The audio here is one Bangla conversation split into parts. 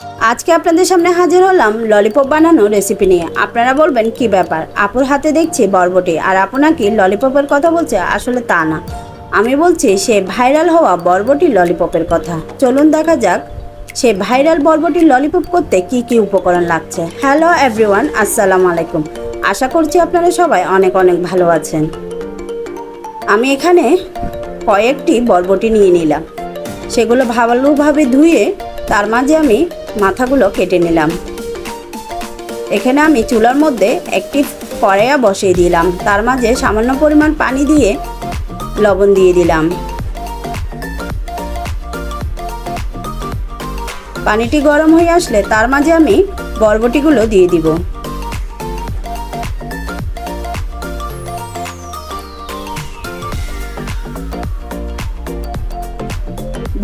আজকে আপনাদের সামনে হাজির হলাম ললিপপ বানানো রেসিপি নিয়ে। আপনারা বলবেন, কি ব্যাপার? আপুর হাতে দেখছি বরবটি, আর আপু নাকি ললিপপের কথা বলছে, আসলে তা না। আমি বলছি, সে ভাইরাল হওয়া বরবটি ললিপপের কথা। চলুন দেখা যাক, সে ভাইরাল বরবটি ললিপপ করতে কি কি উপকরণ লাগছে। হ্যালো এভরিওয়ান আসসালামু আলাইকুম। আশা করছি আপনারা সবাই অনেক অনেক ভালো আছেন। আমি এখানে কয়েকটি বরবটি নিয়ে নিলাম। সেগুলো ভালোভাবে ধুয়ে তার মাঝে আমি মাথাগুলো কেটে নিলাম। এখানে আমি চুলার মধ্যে একটি কড়াইয়া বসিয়ে দিলাম। তার মাঝে সামান্য পরিমাণ পানি দিয়ে লবণ দিয়ে দিলাম। পানিটি গরম হয়ে আসলে তার মাঝে আমি বরবটিগুলো দিয়ে দিব।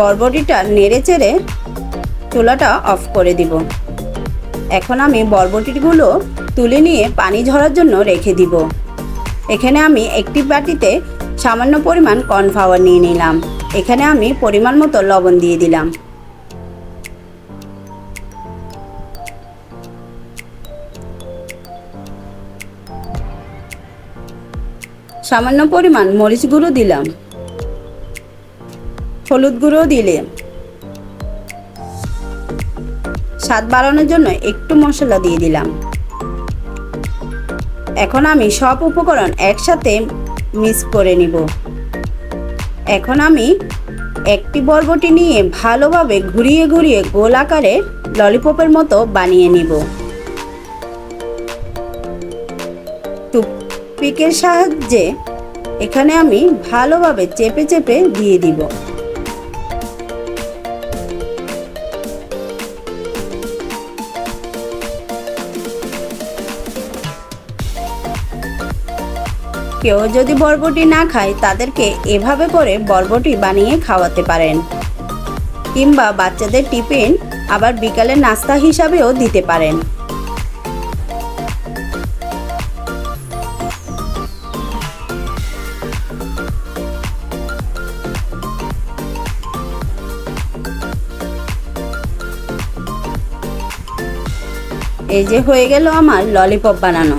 বরবটিটা নেড়ে চেড়ে চুলাটা অফ করে দিব। এখন আমি বরবটিগুলো তুলে নিয়ে পানি ঝরার জন্য রেখে দিব। এখানে আমি একটি বাটিতে সামান্য পরিমাণ কর্নফ্লাওয়ার নিয়ে নিলাম। এখানে আমি পরিমাণ মতো লবণ দিয়ে দিলাম। সামান্য পরিমাণ মরিচ গুঁড়ো দিলাম। হলুদ গুঁড়ো দিলে স্বাদ বাড়ানোর জন্য একটু মশলা দিয়ে দিলাম। এখন আমি সব উপকরণ একসাথে মিক্স করে নিব। এখন আমি একটি বরবটি নিয়ে ভালোভাবে ঘুরিয়ে ঘুরিয়ে গোল আকারে ললিপপের মতো বানিয়ে নিব। টুথপিকের সাহায্যে এখানে আমি ভালোভাবে চেপে চেপে দিয়ে দিব। কেউ যদি বরবটি না খায়, তাদেরকে এভাবে করে বরবটি বানিয়ে খাওয়াতে পারেন। কিংবা বাচ্চাদের টিফিন আবার বিকালে নাস্তা হিসাবেও দিতে পারেন। এই যে হয়ে গেল আমার ললিপপ বানানো।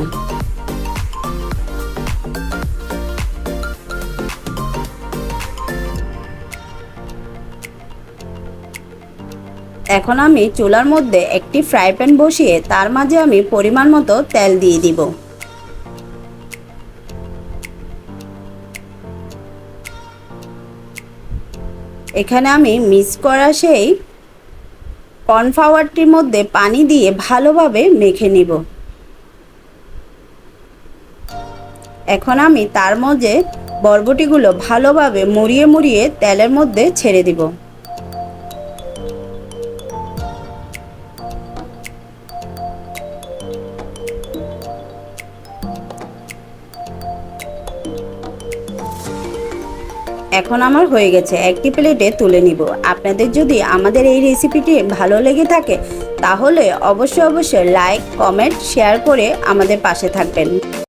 এখন আমি চুলার মধ্যে একটি ফ্রাই প্যান বসিয়ে তার মাঝে আমি পরিমাণ মতো তেল দিয়ে দিব। এখানে আমি মিক্স করা সেই কর্নফ্লাওয়ারটির মধ্যে পানি দিয়ে ভালোভাবে মেখে নিব। এখন আমি তার মধ্যে বরবটিগুলো ভালোভাবে মুড়িয়ে মুড়িয়ে তেলের মধ্যে ছেড়ে দিব। এখন আমার হয়ে গেছে। একটি প্লেটে তুলে নিব। আপনাদের যদি আমাদের এই রেসিপিটি ভালো লেগে থাকে, তাহলে অবশ্যই অবশ্যই লাইক কমেন্ট শেয়ার করে আমাদের পাশে থাকবেন।